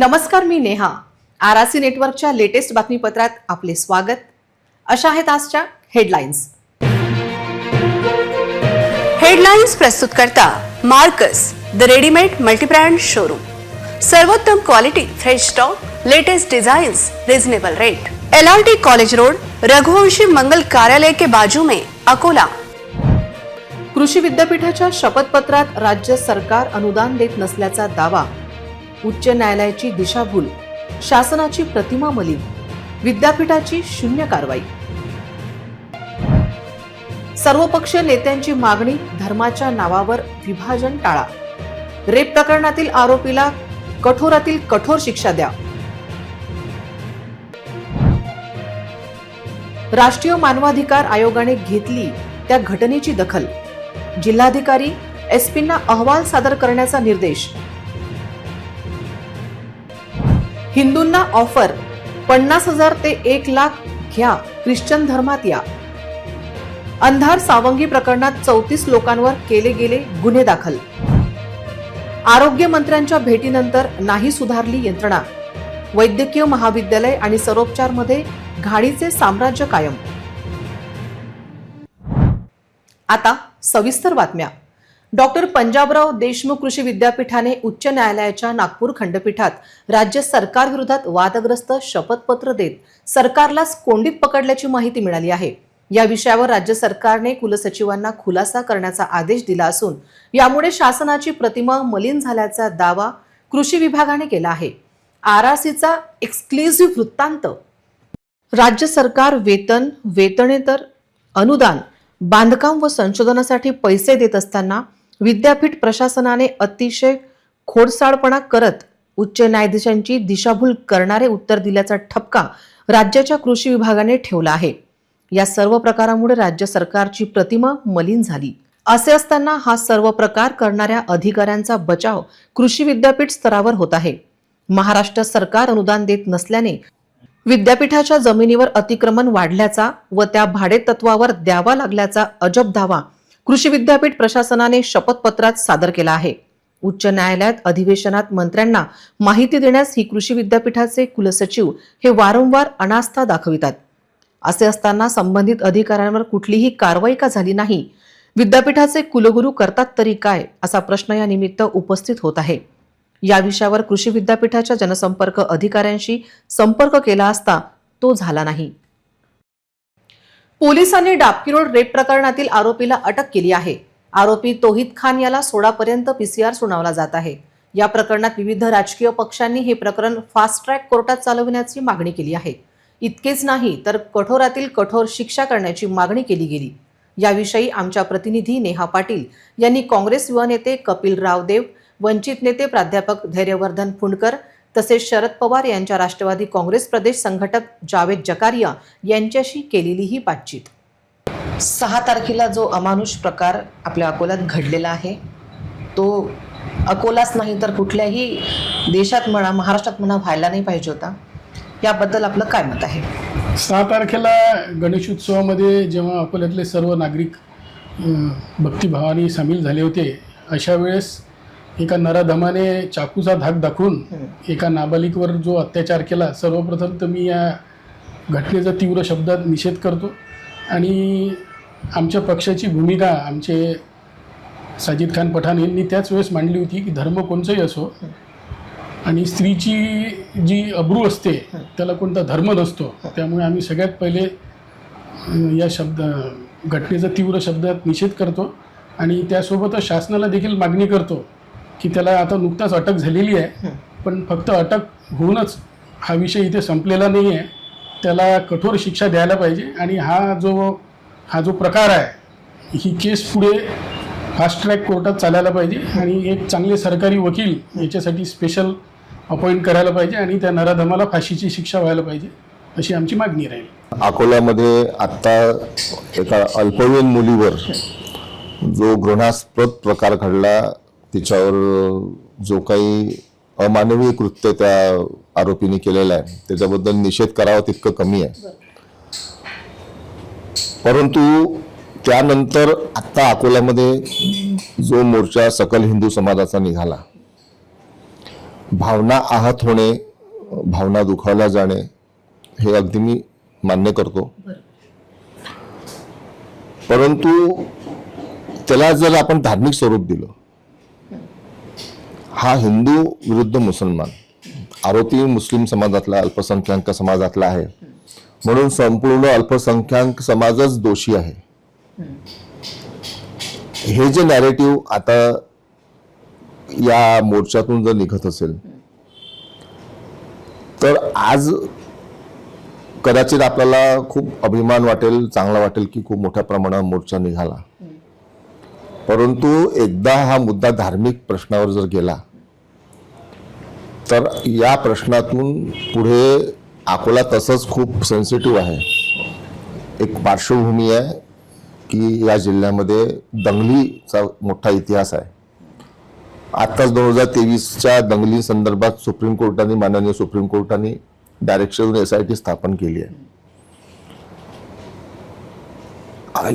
नमस्कार मी नेहा. आरआरसी नेटवर्कच्या लेटेस्ट बातमीपत्रात आपले स्वागत. अशा आहेत आजच्या हेडलाईन्स. हेडलाईन्स प्रस्तुत करता Marcus the readymade multibrand showroom. सर्वोत्तम quality fresh stock latest design reasonable rate. L R T college road Raghuvanshi Mangal Karyalaya के बाजू में अकोला. कृषी विद्यापीठाच्या शपथपत्रात राज्य सरकार अनुदान देत नसल्याचा दावा. उच्च न्यायालयाची दिशाभूल शासनाची प्रतिमा मलिन विद्यापीठाची शून्य कारवाई. सर्वपक्षीय नेत्यांची मागणी धर्माच्या नावावर विभाजन टाळा. रेप प्रकरणातील आरोपीला कठोरातील कठोर शिक्षा द्या. राष्ट्रीय मानवाधिकार आयोगाने घेतली त्या घटनेची दखल. जिल्हाधिकारी एसपींना अहवाल सादर करण्याचा निर्देश. हिंदूंना ऑफर. पन्नास हजार ते एक लाख घ्या ख्रिश्चन धर्मात या. अंधार सावंगी प्रकरणात चौतीस लोकांवर केले गेले गुन्हे दाखल. आरोग्य मंत्र्यांच्या भेटीनंतर नाही सुधारली यंत्रणा. वैद्यकीय महाविद्यालय आणि सरोपचारमध्ये घाणीचे साम्राज्य कायम. आता सविस्तर बातम्या. डॉक्टर पंजाबराव देशमुख कृषी विद्यापीठाने उच्च न्यायालयाच्या नागपूर खंडपीठात राज्य सरकारविरोधात वादग्रस्त शपथपत्र देत सरकारलाच कोंडीत पकडल्याची माहिती मिळाली आहे. या विषयावर राज्य सरकारने कुलसचिवांना खुलासा करण्याचा आदेश दिला असून यामुळे शासनाची प्रतिमा मलिन झाल्याचा दावा कृषी विभागाने केला आहे. आरआरसीचा एक्सक्लुझिव्ह वृत्तांत. राज्य सरकार वेतन वेतनेतर अनुदान बांधकाम व संशोधनासाठी पैसे देत असताना विद्यापीठ प्रशासनाने अतिशय खोडसाळपणा करत उच्च न्यायाधीशांची दिशाभूल करणारे उत्तर दिल्याचा ठपका राज्याच्या कृषी विभागाने ठेवला आहे. या सर्व प्रकारामुळे राज्य सरकारची प्रतिमा मलिन झाली. असे असताना हा सर्व प्रकार करणाऱ्या अधिकाऱ्यांचा बचाव कृषी विद्यापीठ स्तरावर होत आहे. महाराष्ट्र सरकार अनुदान देत नसल्याने विद्यापीठाच्या जमिनीवर अतिक्रमण वाढल्याचा व त्या भाडेतत्वावर द्यावा लागल्याचा अजब दावा कृषी विद्यापीठ प्रशासनाने शपथपत्रात सादर केला आहे. उच्च न्यायालयात अधिवेशनात मंत्र्यांना माहिती देण्यास ही कृषी विद्यापीठाचे कुलसचिव हे वारंवार अनास्था दाखवितात. असे असताना संबंधित अधिकाऱ्यांवर कुठलीही कारवाई का झाली नाही? विद्यापीठाचे कुलगुरू करतात तरी काय? असा प्रश्न या निमित्त उपस्थित होत आहे. या विषयावर कृषी विद्यापीठाच्या जनसंपर्क अधिकाऱ्यांशी संपर्क केला असता तो झाला नाही. पोलिसांनी डाबकी रोड रेप प्रकरणातील आरोपीला अटक केली आहे. आरोपी तोहिद खान याला सोळापर्यंत पीसीआर सुनावला जात आहे. या प्रकरणात विविध राजकीय पक्षांनी हे प्रकरण फास्ट ट्रॅक कोर्टात चालविण्याची मागणी केली आहे. इतकेच नाही तर कठोरातील कठोर शिक्षा करण्याची मागणी केली गेली. याविषयी आमच्या प्रतिनिधी नेहा पाटील यांनी काँग्रेस युवा नेते कपिल रावदेव वंचित नेते प्राध्यापक धैर्यवर्धन फुंडकर तसेच शरद पवार यांच्या राष्ट्रवादी काँग्रेस प्रदेश संघटक जावेद जकारिया यांच्याशी केलेली ही बातचीत. सहा तारखेला जो अमानुष प्रकार आपल्या अकोल्यात घडलेला आहे तो अकोलाच नाही तर कुठल्याही देशात म्हणा महाराष्ट्रात म्हणा व्हायला नाही पाहिजे होता. याबद्दल आपलं काय मत आहे? सहा तारखेला गणेशोत्सवामध्ये जेव्हा अकोल्यातले सर्व नागरिक अं, भक्तिभावाने सामील झाले होते अशा वेळेस एका नराधमाने चाकूचा धाक दाखवून एका नाबालिकवर जो अत्याचार केला सर्वप्रथम तर मी या घटनेचा तीव्र शब्दात निषेध करतो. आणि आमच्या पक्षाची भूमिका आमचे साजिद खान पठाण यांनी त्याच वेळेस मांडली होती की धर्म कोणचाही असो आणि स्त्रीची जी अब्रू असते त्याला कोणता धर्म नसतो. त्यामुळे आम्ही सगळ्यात पहिले या शब्द घटनेचा तीव्र शब्दात निषेध करतो. आणि त्यासोबतच शासनाला देखील मागणी करतो की त्याला आता नुकताच अटक झालेली आहे. पण फक्त अटक होऊनच हा विषय इथे संपलेला नाही आहे त्याला कठोर शिक्षा द्यायला पाहिजे आणि हा जो हा जो प्रकार आहे ही केस पुढे फास्ट ट्रॅक कोर्टात चालायला पाहिजे आणि एक चांगले सरकारी वकील याच्यासाठी स्पेशल अपॉइंट करायला पाहिजे आणि त्या नराधमाला फाशीची शिक्षा व्हायला पाहिजे अशी आमची मागणी राहील. अकोल्यामध्ये आत्ता एका अल्पवयीन मुलीवर जो घृणास्पद प्रकार घडला तिच्यावर जो काही अमानवीय कृत्य त्या आरोपीने केलेलं आहे त्याच्याबद्दल निषेध करावा तितकं कमी आहे. परंतु त्यानंतर आत्ता अकोल्यामध्ये जो मोर्चा सकल हिंदू समाजाचा निघाला भावना आहत होणे भावना दुखावल्या जाणे हे अगदी मी मान्य करतो. परंतु त्याला जर आपण धार्मिक स्वरूप दिलं हा हिंदू विरुद्ध मुसलमान. आरोपी मुस्लिम समाजातला अल्पसंख्याक समाजातला आहे. म्हणून संपूर्ण अल्पसंख्याक समाजच दोषी आहे. हे जे नॅरेटिव्ह आता या मोर्चातून जर निघत असेल तर आज कदाचित आपल्याला खूप अभिमान वाटेल चांगला वाटेल की खूप मोठ्या प्रमाणावर मोर्चा निघाला. परंतु एकदा हा मुद्दा धार्मिक प्रश्नावर जर गेला तर या प्रश्नातून पुढे अकोला तसंच खूप सेन्सिटिव्ह आहे. एक पार्श्वभूमी आहे की या जिल्ह्यामध्ये दंगलीचा मोठा इतिहास आहे. आत्ताच दोन हजार तेवीसच्या दंगली संदर्भात सुप्रीम कोर्टाने माननीय सुप्रीम कोर्टाने डायरेक्शन एस आय टी स्थापन केली आहे.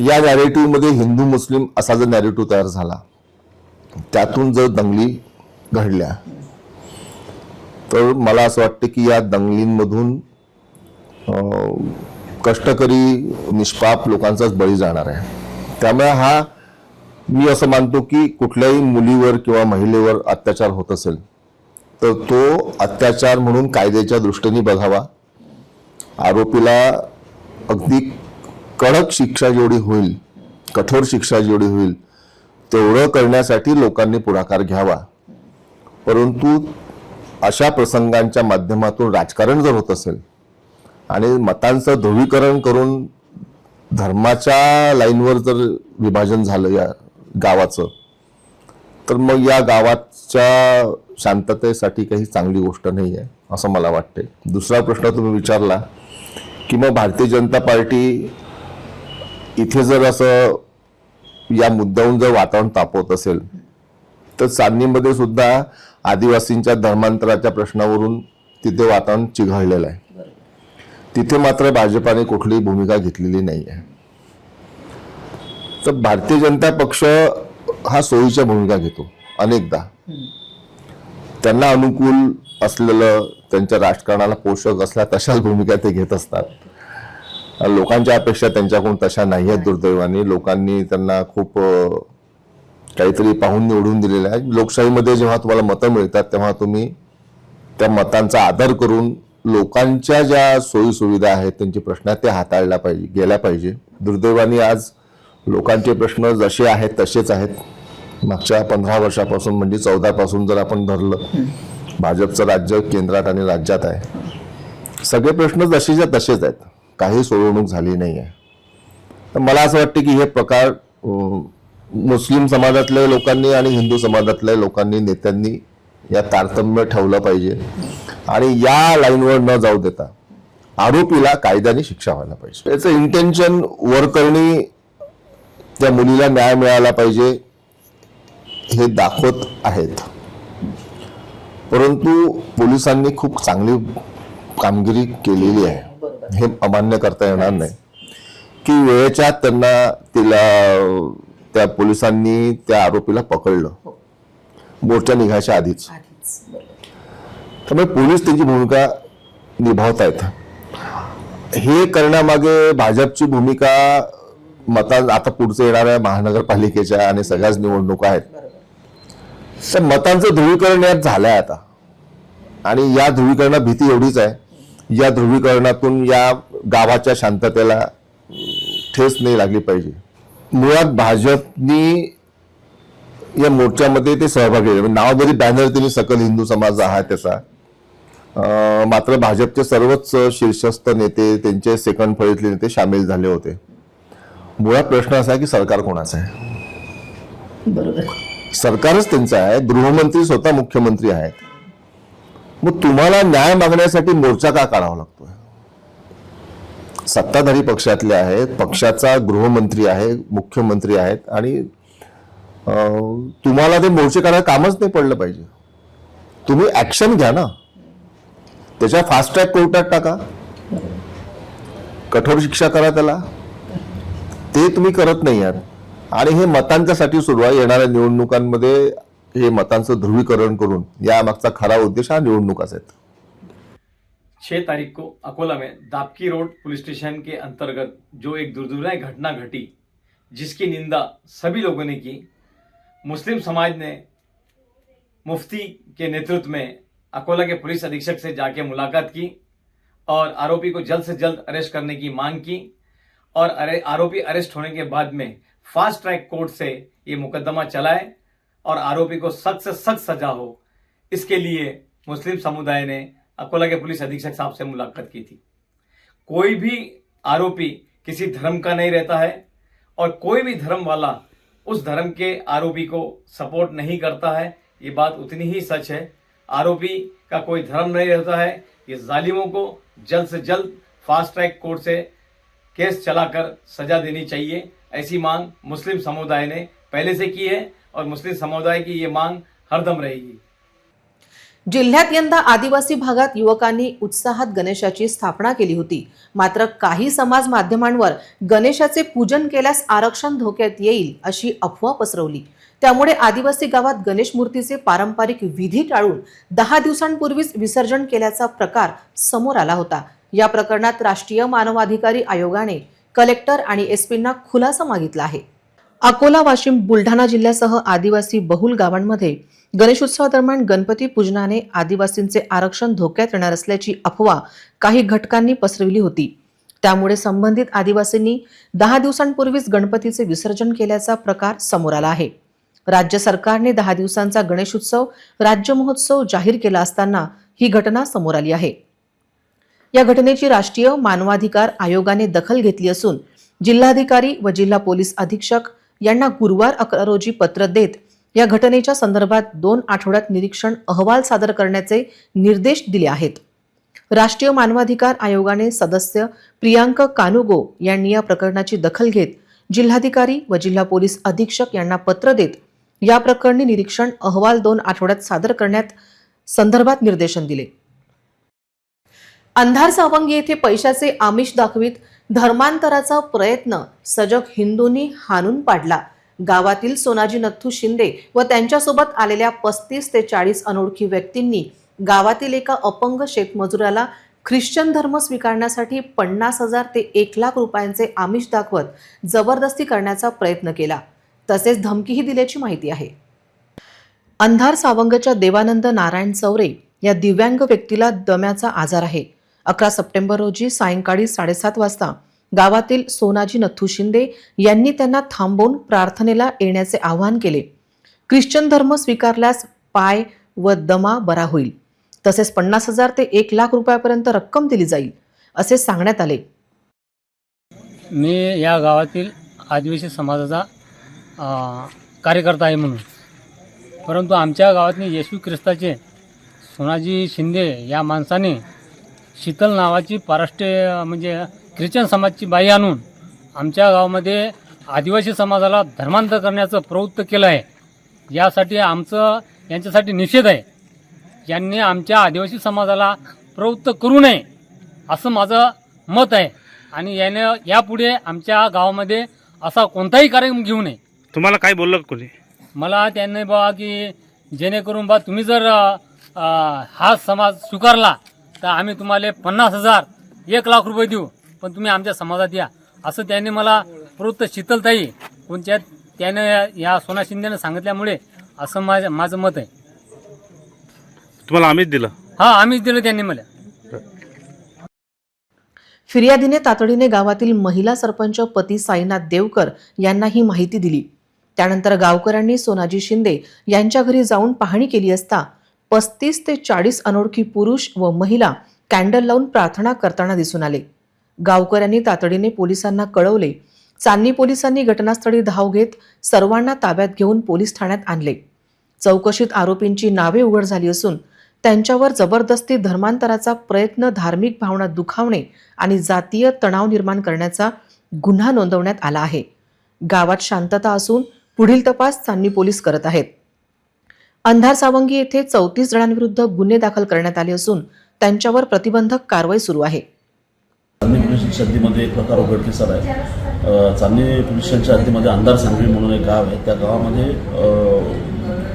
या नॅरेटिव्हमध्ये हिंदू मुस्लिम असा जर नॅरेटिव्ह तयार झाला त्यातून जर दंगली घडल्या तर मला असं वाटतं की या दंगलींमधून कष्टकरी निष्पाप लोकांचाच बळी जाणार आहे. त्यामुळे हा मी असं मानतो की कुठल्याही मुलीवर किंवा महिलेवर अत्याचार होत असेल तर तो अत्याचार म्हणून कायद्याच्या दृष्टीने बघावा. आरोपीला अगदी कडक शिक्षा जेवढी होईल कठोर शिक्षा जेवढी होईल तेवढं करण्यासाठी लोकांनी पुढाकार घ्यावा. परंतु अशा प्रसंगांच्या माध्यमातून राजकारण जर होत असेल आणि मतांचं ध्रुवीकरण करून धर्माच्या लाईनवर जर विभाजन झालं या गावाचं तर मग या गावाच्या शांततेसाठी काही चांगली गोष्ट नाही आहे असं मला वाटते दुसरा प्रश्न तुम्ही विचारला की मग भारतीय जनता पार्टी इथे जर असं या मुद्द्याहून जर वातावरण तापवत असेल तर चांदणीमध्ये सुद्धा आदिवासींच्या धर्मांतराच्या प्रश्नावरून तिथे वातावरण चिघळलेलं आहे. तिथे मात्र भाजपाने कुठलीही भूमिका घेतलेली नाही आहे. तर भारतीय जनता पक्ष हा सोयीच्या भूमिका घेतो अनेकदा. त्यांना अनुकूल असलेलं त्यांच्या राजकारणाला पोषक असल्या तशाच भूमिका ते घेत असतात. लोकांच्या अपेक्षा त्यांच्याकडून तशा नाही आहेत दुर्दैवाने. लोकांनी त्यांना खूप काहीतरी पाहून निवडून दिलेलं आहे. लोकशाहीमध्ये जेव्हा तुम्हाला मतं मिळतात तेव्हा तुम्ही त्या मतांचा आदर करून लोकांच्या ज्या सोयीसुविधा आहेत त्यांचे प्रश्न आहेत ते हाताळल्या पाहिजे गेल्या पाहिजे. दुर्दैवाने आज लोकांचे प्रश्न जसे आहेत तसेच आहेत. मागच्या पंधरा वर्षापासून म्हणजे चौदापासून जर आपण धरलं भाजपचं राज्य केंद्रात आणि राज्यात आहे. सगळे प्रश्न जसेच्या तसेच आहेत. काही सोडवणूक झाली नाही आहे तर मला असं वाटतं की हे प्रकार मुस्लिम समाजातल्या लोकांनी आणि हिंदू समाजातल्या लोकांनी नेत्यांनी या तारतम्य ठेवलं पाहिजे. आणि या लाईनवर न जाऊ देता आरोपीला कायद्याने शिक्षा व्हायला पाहिजे. याचं इंटेन्शन वर करणे त्या मुलीला न्याय मिळाला पाहिजे हे दाखवत आहेत. परंतु पोलिसांनी खूप चांगली कामगिरी केलेली आहे. हे अमान्य करता येणार नाही. की वेळेच्या त्यांना तिला त्या पोलिसांनी त्या आरोपीला पकडलं. मोर्चा निघायच्या आधीच. त्यामुळे पोलीस त्यांची भूमिका निभावत आहेत हे करण्यामागे भाजपची भूमिका मता आता पुढचे येणाऱ्या महानगरपालिकेच्या आणि सगळ्याच निवडणुका आहेत. तर मतांचं ध्रुवीकरण यात झालंय आता. आणि या ध्रुवीकरणा भीती एवढीच आहे. या ध्रुवीकरणातून या गावाच्या शांततेला ठेस नाही लागली पाहिजे. मुळात भाजपनी या मोर्चामध्ये ते सहभागी म्हणजे नावामध्ये बॅनर त्यांनी सकल हिंदू समाज हा आहे त्याचा मात्र भाजपचे सर्वच शीर्षस्थ नेते त्यांचे सेकंड फळीतले नेते सामील झाले होते. मुळात प्रश्न असा आहे की सरकार कोणाचं आहे? सरकारच त्यांचं आहे. गृहमंत्री स्वतः मुख्यमंत्री आहेत. मग तुम्हाला न्याय मागण्यासाठी मोर्चा का काढावा लागतोय? सत्ताधारी पक्षातले आहेत पक्षाचा गृहमंत्री आहे मुख्यमंत्री आहेत आणि तुम्हाला ते मोर्चे करायला कामच नाही पडलं पाहिजे. तुम्ही ऍक्शन घ्या ना. त्याच्या फास्ट ट्रॅक कोर्टात टाका. कठोर शिक्षा करा त्याला. ते तुम्ही करत नाही आहात आणि हे मतांच्यासाठी सुरू आहे येणाऱ्या निवडणुकांमध्ये हे मतांचं ध्रुवीकरण करून या मागचा खरा उद्देश हा निवडणुकाच आहेत. छह तारीख को अकोला में दापकी रोड पुलिस स्टेशन के अंतर्गत जो एक दुर्दुनाई घटना घटी, जिसकी निंदा सभी लोगों ने की। मुस्लिम समाज ने मुफ्ती के नेतृत्व में अकोला के पुलिस अधीक्षक से जाके मुलाकात की और आरोपी को जल्द से जल्द अरेस्ट करने की मांग की और अरे, आरोपी अरेस्ट होने के बाद में फास्ट ट्रैक कोर्ट से ये मुकदमा चलाए और आरोपी को सख्त से सख्त सजा हो। इसके लिए मुस्लिम समुदाय ने अकोला के पुलिस अधीक्षक साहब से मुलाकात की थी। कोई भी आरोपी किसी धर्म का नहीं रहता है और कोई भी धर्म वाला उस धर्म के आरोपी को सपोर्ट नहीं करता है, ये बात उतनी ही सच है। आरोपी का कोई धर्म नहीं रहता है, ये जालिमों को जल्द से जल्द फास्ट ट्रैक कोर्ट से केस चलाकर सजा देनी चाहिए। ऐसी मांग मुस्लिम समुदाय ने पहले से की है और मुस्लिम समुदाय की ये मांग हरदम रहेगी। जिल्ह्यात यंदा आदिवासी भागात युवकांनी उत्साहात गणेशाची स्थापना केली होती. मात्र काही समाज माध्यमांवर गणेशाचे पूजन केल्यास आरक्षण धोक्यात येईल अशी अफवा पसरवली. त्यामुळे आदिवासी गावात गणेश मूर्तीचे पारंपरिक विधी टाळून दहा दिवसांपूर्वीच विसर्जन केल्याचा प्रकार समोर आला होता. या प्रकरणात राष्ट्रीय मानवाधिकारी आयोगाने कलेक्टर आणि एसपींना खुलासा मागितला आहे. अकोला वाशिम बुलढाणा जिल्ह्यासह आदिवासी बहुल गावांमध्ये गणेशोत्सवादरम्यान गणपती पूजनाने आदिवासींचे आरक्षण धोक्यात येणार असल्याची अफवा काही घटकांनी पसरविली होती. त्यामुळे संबंधित आदिवासींनी दहा दिवसांपूर्वीच गणपतीचे विसर्जन केल्याचा प्रकार समोर आला आहे. राज्य सरकारने दहा दिवसांचा गणेशोत्सव राज्य महोत्सव जाहीर केला असताना ही घटना समोर आली आहे. या घटनेची राष्ट्रीय मानवाधिकार आयोगाने दखल घेतली असून जिल्हाधिकारी व जिल्हा पोलीस अधीक्षक यांना गुरुवार अकरा रोजी पत्र देत या घटनेच्या संदर्भात दोन आठवड्यात निरीक्षण अहवाल सादर करण्याचे निर्देश दिले आहेत. राष्ट्रीय मानवाधिकार आयोगाने सदस्य प्रियांक कानुगो यांनी या प्रकरणाची दखल घेत जिल्हाधिकारी व जिल्हा पोलीस अधीक्षक यांना पत्र देत या प्रकरणी निरीक्षण अहवाल दोन आठवड्यात सादर करण्यात संदर्भात निर्देशन दिले. अंधार सावंगी येथे पैशाचे आमिष दाखवीत धर्मांतराचा प्रयत्न सजग हिंदूंनी हाणून पाडला. गावातील सोनाजी नथू शिंदे व त्यांच्यासोबत आलेल्या पस्तीस ते चाळीस अनोळखी व्यक्तींनी गावातील एका अपंग शेतमजुराला ख्रिश्चन धर्म स्वीकारण्यासाठी पन्नास हजार ते एक लाख रुपयांचे आमिष दाखवत जबरदस्ती करण्याचा प्रयत्न केला. तसेच धमकीही दिल्याची माहिती आहे. अंधार सावंगच्या देवानंद नारायण चौरे या दिव्यांग व्यक्तीला दम्याचा आजार आहे. अकरा सप्टेंबर रोजी सायंकाळी साडेसात वाजता गावातील सोनाजी नथू शिंदे यांनी त्यांना थांबवून प्रार्थनेला येण्याचे आवाहन केले. ख्रिश्चन धर्म स्वीकारल्यास पाय व दमा बरा होईल. तसेच पन्नास हजार ते एक लाख रुपयापर्यंत रक्कम दिली जाईल असे सांगण्यात आले. मी या गावातील आदिवासी समाजाचा कार्यकर्ता आहे म्हणून. परंतु आमच्या गावातली येशू ख्रिस्ताचे सोनाजी शिंदे या माणसाने शीतल नावाची पाराष्ट्रीय म्हणजे ख्रिश्चन समाजची बाई आणून आमच्या गावामध्ये आदिवासी समाजाला धर्मांतर करण्याचं प्रवृत्त केलं आहे. यासाठी आमचं यांच्यासाठी निषेध आहे. यांनी आमच्या आदिवासी समाजाला प्रवृत्त करू नये असं माझं मत आहे. आणि यानं यापुढे आमच्या गावामध्ये असा कोणताही कार्यक्रम घेऊ नये. तुम्हाला काय बोललं कोणी? मला त्यांनी बा की जेणेकरून बा तुम्ही जर हा समाज स्वीकारला तर आम्ही तुम्हाला पन्नास हजार एक लाख रुपये देऊ. पण तुम्ही आमच्या समाजात या. असं त्यांनी मला प्रवृत्त शीतलताई कोणत्या त्यानं या सोना शिंदेनं सांगितल्यामुळे असं माझं माझं मत आहे. तुम्हाला आम्हीच दिलं? हा आम्हीच दिलं त्यांनी मला. फिर्यादीने तातडीने गावातील महिला सरपंच पती साईनाथ देवकर यांना ही माहिती दिली. त्यानंतर गावकऱ्यांनी सोनाजी शिंदे यांच्या घरी जाऊन पाहणी केली असता पस्तीस ते चाळीस अनोळखी पुरुष व महिला कॅन्डल लावून प्रार्थना करताना दिसून आले. गावकऱ्यांनी तातडीने पोलिसांना कळवले. चांदणी पोलिसांनी घटनास्थळी धाव घेत सर्वांना ताब्यात घेऊन पोलीस ठाण्यात आणले. चौकशीत आरोपींची नावे उघड झाली असून त्यांच्यावर जबरदस्ती धर्मांतराचा प्रयत्न धार्मिक भावना दुखावणे आणि जातीय तणाव निर्माण करण्याचा गुन्हा नोंदवण्यात आला आहे. गावात शांतता असून पुढील तपास चांदणी पोलीस करत आहेत. अंधार सावंगी येथे चौतीस जणांविरुद्ध गुन्हे दाखल करण्यात आले असून त्यांच्यावर प्रतिबंधक कारवाई सुरू आहे. चांदणी पोलीस हद्दीमध्ये एक प्रकार उघडकीस आला आहे चांदणी पोलीस स्टेशनच्या हद्दीमध्ये अंधार सांगवी म्हणून एक गाव आहे. त्या गावामध्ये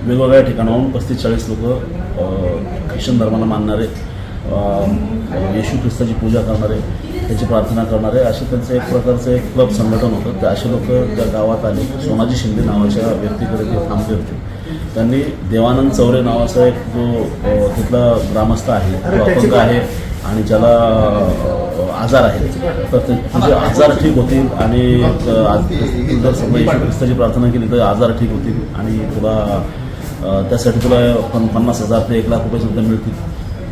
वेगवेगळ्या ठिकाणाहून पस्तीस चाळीस लोक ख्रिश्चन धर्माला मानणारे येशू ख्रिस्ताची पूजा करणारे त्याची प्रार्थना करणारे असे त्यांचं एक प्रकारचं एक क्लब संघटन होतं. ते असे लोक त्या गावात आले. सोनाजी शिंदे नावाच्या व्यक्तीकडे ते थांबले होते. त्यांनी देवानंद चौरे नावाचा एक जो तिथला ग्रामस्थ आहे तो अपंग आहे आणि ज्याला आजार आहे तर ते तुझे आजार ठीक होतील आणि जर समजा येशू ख्रिस्ताची प्रार्थना केली तर आजार ठीक होतील आणि तुला त्यासाठी तुला पण पन्नास हजार ते एक लाख रुपये सुद्धा मिळतील.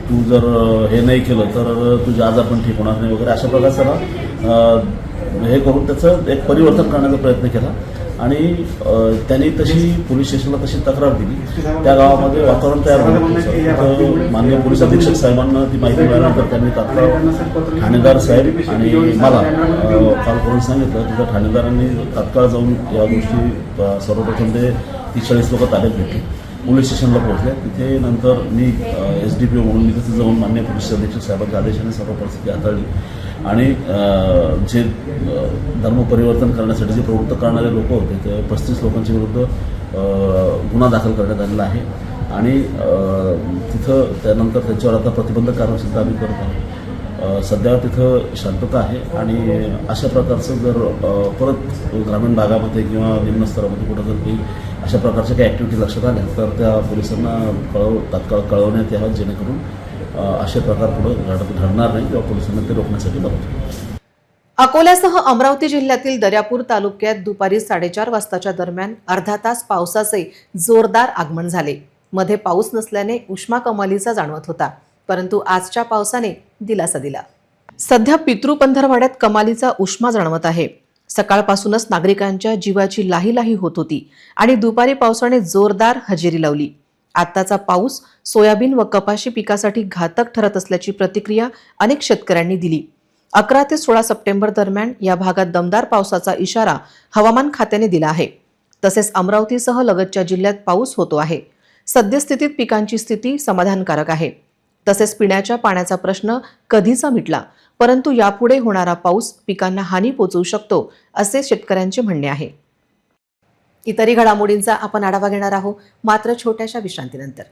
तू जर हे नाही केलं तर तुझे आजार पण ठीक होणार नाही वगैरे अशा प्रकारचं हे करून त्याचं एक परिवर्तन करण्याचा प्रयत्न केला. आणि त्यांनी तशी पोलीस स्टेशनला तशी तक्रार दिली. त्या गावामध्ये वातावरण तयार झालं तिथं माननीय पोलीस अधीक्षक साहेबांना ती माहिती मिळाल्यानंतर त्यांनी तात्काळ ठाणेदार साहेब आणि मला कॉल करून सांगितलं तिथं ठाणेदारांनी तात्काळ जाऊन या गोष्टी सर्वप्रथम ते तीस चाळीस लोक ताब्यात घेतली. पोलीस स्टेशनला पोहोचले. तिथे नंतर मी एस डी पी ओ म्हणून मी तिथे जाऊन मान्य पोलीस अधीक्षक साहेबांच्या आदेशाने सर्व परिस्थिती हाताळली. आणि जे धर्म परिवर्तन करण्यासाठी जे प्रवृत्त करणारे लोक होते ते पस्तीस लोकांच्या विरुद्ध गुन्हा दाखल करण्यात आलेला आहे. आणि तिथं त्यानंतर त्याच्यावर आता प्रतिबंधक कारवाईसुद्धा आम्ही करत आहोत. सध्या तिथं शांतता आहे आणि अशा प्रकारचं जर परत ग्रामीण भागामध्ये किंवा निम्न स्तरामध्ये कुठं जर काही अशा प्रकारच्या काही ॲक्टिव्हिटी लक्षात आल्या. तर त्या पोलिसांना कळव तात्काळ कळवण्यात यावं जेणेकरून असे प्रकार पुढे घड घडणार नाही किंवा पोलिसांना ते रोखण्यासाठी मदत अकोल्यासह अमरावती जिल्ह्यातील दर्यापूर तालुक्यात दुपारी साडेचार वाजताच्या दरम्यान अर्धा तास पावसाचे जोरदार आगमन झाले. मध्ये पाऊस नसल्याने उष्मा कमालीचा जाणवत होता परंतु आजच्या पावसाने दिलासा दिला. सध्या पितृ पंधरवाड्यात कमालीचा उष्मा जाणवत आहे. सकाळपासूनच नागरिकांच्या जीवाची लाही लाही होत होती आणि दुपारी पावसाने जोरदार हजेरी लावली. आत्ताचा पाऊस सोयाबीन व कपाशी पिकासाठी घातक ठरत असल्याची प्रतिक्रिया अनेक शेतकऱ्यांनी दिली. अकरा ते सोळा सप्टेंबर दरम्यान या भागात दमदार पावसाचा इशारा हवामान खात्याने दिला आहे. तसेच अमरावतीसह लगतच्या जिल्ह्यात पाऊस होतो आहे. सद्यस्थितीत पिकांची स्थिती समाधानकारक आहे. तसेच पिण्याच्या पाण्याचा प्रश्न कधीचा मिटला? परंतु यापुढे होणारा पाऊस पिकांना हानी पोचवू शकतो असे शेतकऱ्यांचे म्हणणे आहे. इतरही घडामोडींचा आपण आढावा घेणार आहोत मात्र छोट्याशा विश्रांतीनंतर.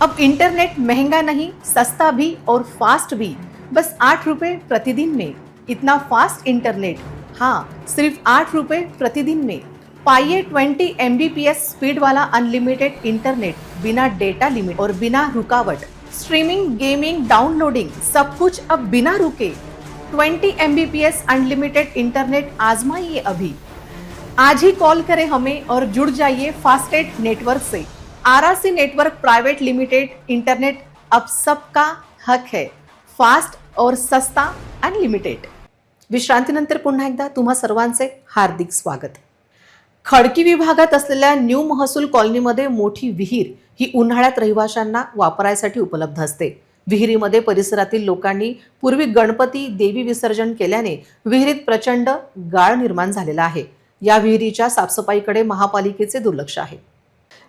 अब इंटरनेट महंगा नहीं सस्ता भी और फास्ट भी. बस आठ रुपये प्रतिदिन में. इतना फास्ट इंटरनेट हाँ सिर्फ आठ रुपये प्रतिदिन में. पाइए 20 एम स्पीड वाला अनलिमिटेड इंटरनेट बिना डेटा लिमिट और बिना रुकावट. स्ट्रीमिंग गेमिंग डाउनलोडिंग सब कुछ अब बिना रुके. 20 एम अनलिमिटेड इंटरनेट आजमाइए अभी. आज ही कॉल करें हमें और जुड़ जाइए फास्टेट नेटवर्क से. RRC network private limited internet अब सबका हक है. फास्ट और सस्ता अनलिमिटेड विश्रांतीनंतर पुन्हा एकदा तुम्हा सर्वांचे हार्दिक स्वागत. खडकी विभागात असलेल्या न्यू महसूल कॉलनीमध्ये मोठी विहीर ही उन्हाळ्यात रहिवाशांना वापरायसाठी उपलब्ध असते. विहिरीमध्ये परिसरातील लोकांनी पूर्वी गणपती देवी विसर्जन केल्याने विहिरीत प्रचंड गाळ निर्माण झालेला आहे. या विहिरीच्या साफसफाईकडे महापालिकेचे दुर्लक्ष आहे.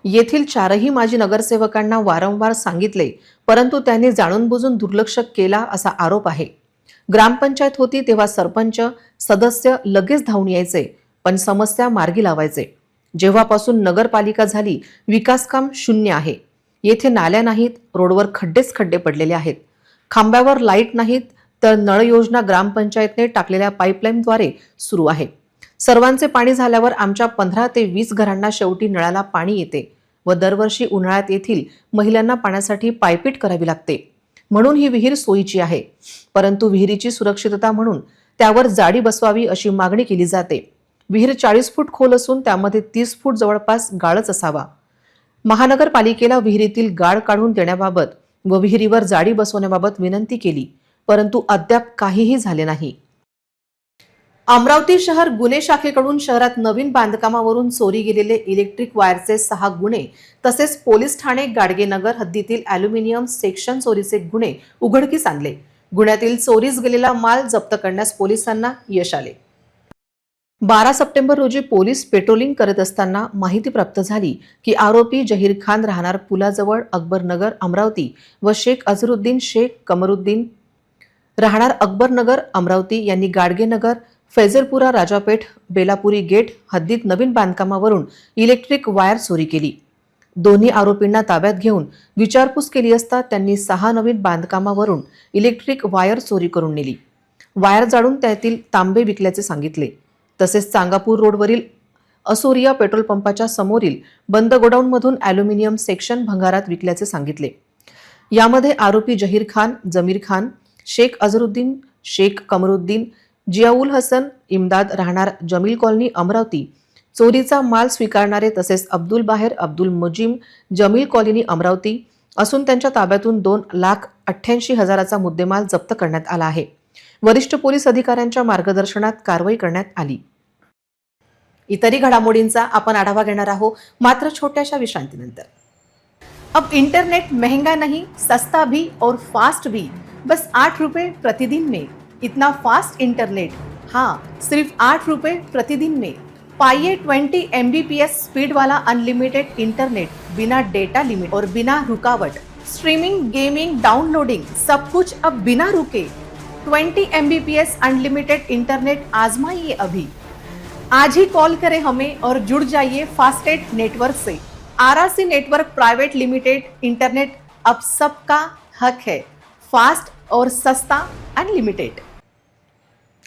येथील चारही माजी नगरसेवकांना वारंवार सांगितले परंतु त्यांनी जाणून बुजून दुर्लक्ष केला असा आरोप आहे. ग्रामपंचायत होती तेव्हा सरपंच सदस्य लगेच धावून यायचे पण समस्या मार्गी लावायचे. जेव्हापासून नगरपालिका झाली विकासकाम शून्य आहे. येथे नाल्या नाहीत रोडवर खड्डेच खड्डे पडलेले आहेत. खांब्यावर लाइट नाहीत तर नळ योजना ग्रामपंचायतने टाकलेल्या पाईपलाईनद्वारे सुरू आहे. सर्वांचे पाणी झाल्यावर आमच्या पंधरा ते वीस घरांना शेवटी नळाला पाणी येते व दरवर्षी उन्हाळ्यात येथील महिलांना पाण्यासाठी पायपीट करावी लागते. म्हणून ही विहीर सोयीची आहे. परंतु विहिरीची सुरक्षितता म्हणून त्यावर जाडी बसवावी अशी मागणी केली जाते. विहीर चाळीस फूट खोल असून त्यामध्ये तीस फूट जवळपास गाळच असावा. महानगरपालिकेला विहिरीतील गाळ काढून देण्याबाबत व विहिरीवर जाडी बसवण्याबाबत विनंती केली परंतु अद्याप काहीही झाले नाही. अमरावती शहर गुन्हे शाखेकडून शहरात नवीन बांधकामावरून चोरी गेलेले इलेक्ट्रिक वायरचे सहा गुन्हे तसेच पोलीस ठाणे गाडगेनगर हद्दीतील अॅल्युमिनियम सेक्शन चोरीचे गुन्हे उघडकीस आणले. गुन्ह्यातील चोरीस गेलेला माल जप्त करण्यास पोलिसांना यश आले. बारा सप्टेंबर रोजी पोलीस पेट्रोलिंग करत असताना माहिती प्राप्त झाली की आरोपी जहीर खान राहणार पुलाजवळ अकबरनगर अमरावती व शेख अझरुद्दीन शेख कमरुद्दीन राहणार अकबरनगर अमरावती यांनी गाडगेनगर फैजलपुरा राजापेठ बेलापुरी गेट हद्दीत नवीन बांधकामावरून इलेक्ट्रिक वायर चोरी केली. दोन्ही आरोपींना ताब्यात घेऊन विचारपूस केली असता त्यांनी सहा नवीन बांधकामावरून इलेक्ट्रिक वायर चोरी करून नेली. वायर जाळून त्यातील तांबे विकल्याचे सांगितले. तसेच चांगापूर रोडवरील असोरिया पेट्रोल पंपाच्या समोरील बंद गोडाऊनमधून ॲल्युमिनियम सेक्शन भंगारात विकल्याचे सांगितले. यामध्ये आरोपी जहीर खान जमीर खान शेख अझरुद्दीन शेख कमरुद्दीन जियाउल हसन इमदाद राहणार जमील कॉलनी अमरावती चोरीचा माल स्वीकारणारे तसेच अब्दुल बाहेर अब्दुल मुजीम जमील कॉलनी अमरावती असून त्यांच्या ताब्यातून दोन लाख अठ्ठ्याऐंशी हजाराचा मुद्देमाल जप्त करण्यात आला आहे. वरिष्ठ पोलीस अधिकाऱ्यांच्या मार्गदर्शनात कारवाई करण्यात आली. इतरही घडामोडींचा आपण आढावा घेणार आहोत मात्र छोट्याशा विश्रांतीनंतर. अब इंटरनेट महंगा नहीं सस्ता भी और फास्ट भी. बस आठ रुपये प्रतिदिन में. इतना फास्ट इंटरनेट हाँ सिर्फ आठ रुपये प्रतिदिन में. पाइए 20 एम स्पीड वाला अनलिमिटेड इंटरनेट बिना डेटा लिमिट और बिना रुकावट. स्ट्रीमिंग गेमिंग डाउनलोडिंग सब कुछ अब बिना रुके. 20 M B P S unlimited internet आजमाइए अभी। आज ही कॉल करें हमें और जुड़ जाइए फास्टेट नेटवर्क से। RRC network private limited internet अब सबका हक है। फास्ट और सस्ता अनलिमिटेड।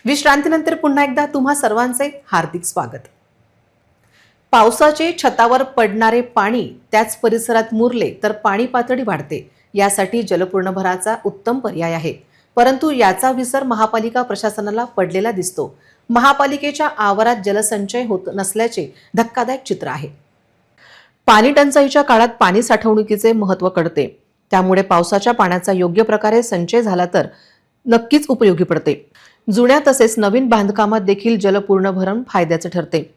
विश्रांतीनंतर पुन्हा एकदा तुम्हा सर्वांचे हार्दिक स्वागत। पावसाचे छतावर पडणारे पाणी त्याच परिसरात मुरले तर पाणी पातळी वाढते यासाठी जलपूर्णभराचा उत्तम पर्याय आहे. परंतु याचा विसर महापालिका प्रशासनाला पडलेला दिसतो. महापालिकेच्या आवारात जलसंचय होत नसल्याचे धक्कादायक चित्र आहे. पाणी टंचाईच्या काळात पाणी साठवणुकीचे महत्त्व कळते. त्यामुळे पावसाच्या पाण्याचा योग्य प्रकारे संचय झाला तर नक्कीच उपयोगी पडते. जुन्या तसेच नवीन बांधकामात देखील जलपूर्ण भरण फायद्याचे ठरते.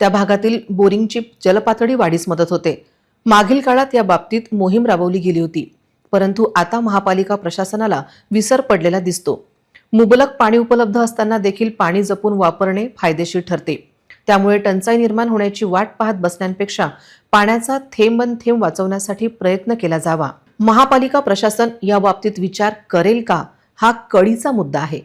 त्या भागातील बोरिंगची जलपातळी वाढीस मदत होते. मागील काळात या बाबतीत मोहीम राबवली गेली होती. परंतु आता महापालिका प्रशासनाला विसर पडलेला दिसतो. मुबलक पाणी उपलब्ध असताना देखील पाणी जपून वापरणे फायदेशीर ठरते. त्यामुळे टंचाई निर्माण होण्याची वाट पाहत बसण्यापेक्षा पाण्याचा थेंबन थेंब वाचवण्यासाठी प्रयत्न केला जावा. महापालिका प्रशासन या बाबतीत विचार करेल का? हा कळीचा मुद्दा आहे.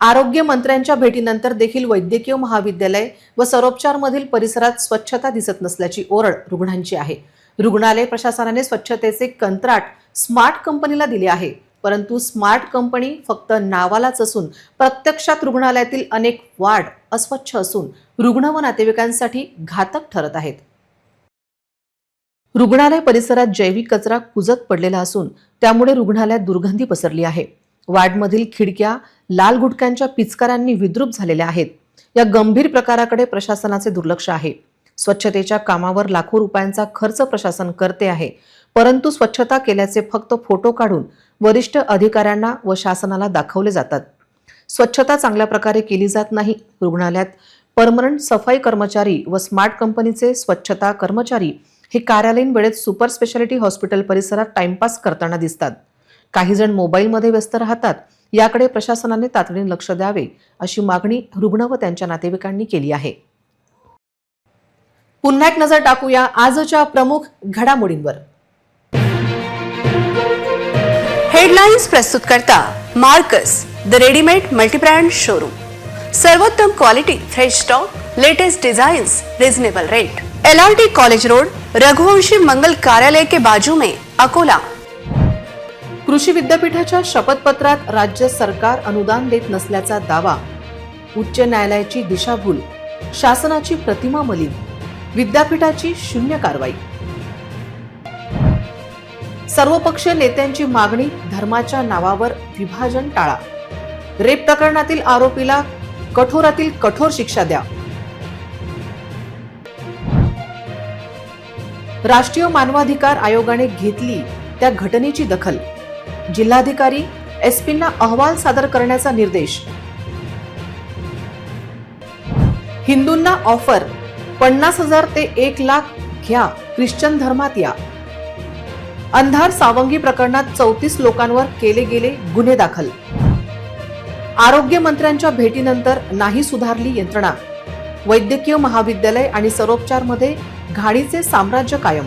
आरोग्य मंत्र्यांच्या भेटीनंतर देखील वैद्यकीय महाविद्यालय व सरोपचारमधील परिसरात स्वच्छता दिसत नसल्याची ओरड रुग्णांची आहे. रुग्णालय प्रशासनाने स्वच्छतेचे कंत्राट स्मार्ट कंपनीला दिले आहे. परंतु स्मार्ट कंपनी फक्त नावालाच असून प्रत्यक्षात रुग्णालयातील अनेक वार्ड अस्वच्छ असून रुग्ण व नातेवाईकांसाठी घातक ठरत आहेत. रुग्णालय परिसरात जैविक कचरा कुजत पडलेला असून त्यामुळे रुग्णालयात दुर्गंधी पसरली आहे. वार्डमधील खिडक्या लाल गुटक्यांच्या पिचकारांनी विद्रूप झालेल्या आहेत. या गंभीर प्रकाराकडे प्रशासनाचे दुर्लक्ष आहे. स्वच्छतेच्या कामावर लाखो रुपयांचा खर्च प्रशासन करते आहे. परंतु स्वच्छता केल्याचे फक्त फोटो काढून वरिष्ठ अधिकाऱ्यांना व शासनाला दाखवले जातात. स्वच्छता चांगल्या प्रकारे केली जात नाही रुग्णालयात परमनंट सफाई कर्मचारी व स्मार्ट कंपनीचे स्वच्छता कर्मचारी हे कार्यालयीन वेळेत सुपर स्पेशालिटी हॉस्पिटल परिसरात टाइमपास करताना दिसतात. काही जण मोबाईलमध्ये व्यस्त राहतात. याकडे प्रशासनाने तातडीने लक्ष द्यावे अशी मागणी रुग्ण व त्यांच्या नातेवाईकांनी केली आहे. पुन्हा एक नजर टाकूया आजच्या प्रमुख घडामोडींवर. हेडलाईन्स प्रस्तुत करता Marcus the readymade multibrand showroom सर्वोत्तम quality fresh stock latest designs reasonable rate L R T college road Raghuvanshi मंगल कार्यालय के बाजू में अकोला. कृषी विद्यापीठाच्या शपथपत्रात राज्य सरकार अनुदान देत नसल्याचा दावा. उच्च न्यायालयाची दिशाभूल. शासनाची प्रतिमा मलिन. विद्यापीठाची शून्य कारवाई. सर्वपक्षीय नेत्यांची मागणी धर्माच्या नावावर विभाजन टाळा. रेप प्रकरणातील आरोपीला कठोरातील कठोर शिक्षा द्या. राष्ट्रीय मानवाधिकार आयोगाने घेतली त्या घटनेची दखल. जिल्हाधिकारी एसपींना अहवाल सादर करण्याचा निर्देश. हिंदूंना ऑफर पन्नास हजार ते एक लाख घ्या. ख्रिश्चन धर्मात या. अंधार सावंगी प्रकरणात चौतीस लोकांवर केले गेले गुन्हे दाखल. आरोग्य मंत्र्यांच्या भेटीनंतर नाही सुधारली यंत्रणा. वैद्यकीय महाविद्यालय आणि सरोपचारमध्ये घाणीचे साम्राज्य कायम.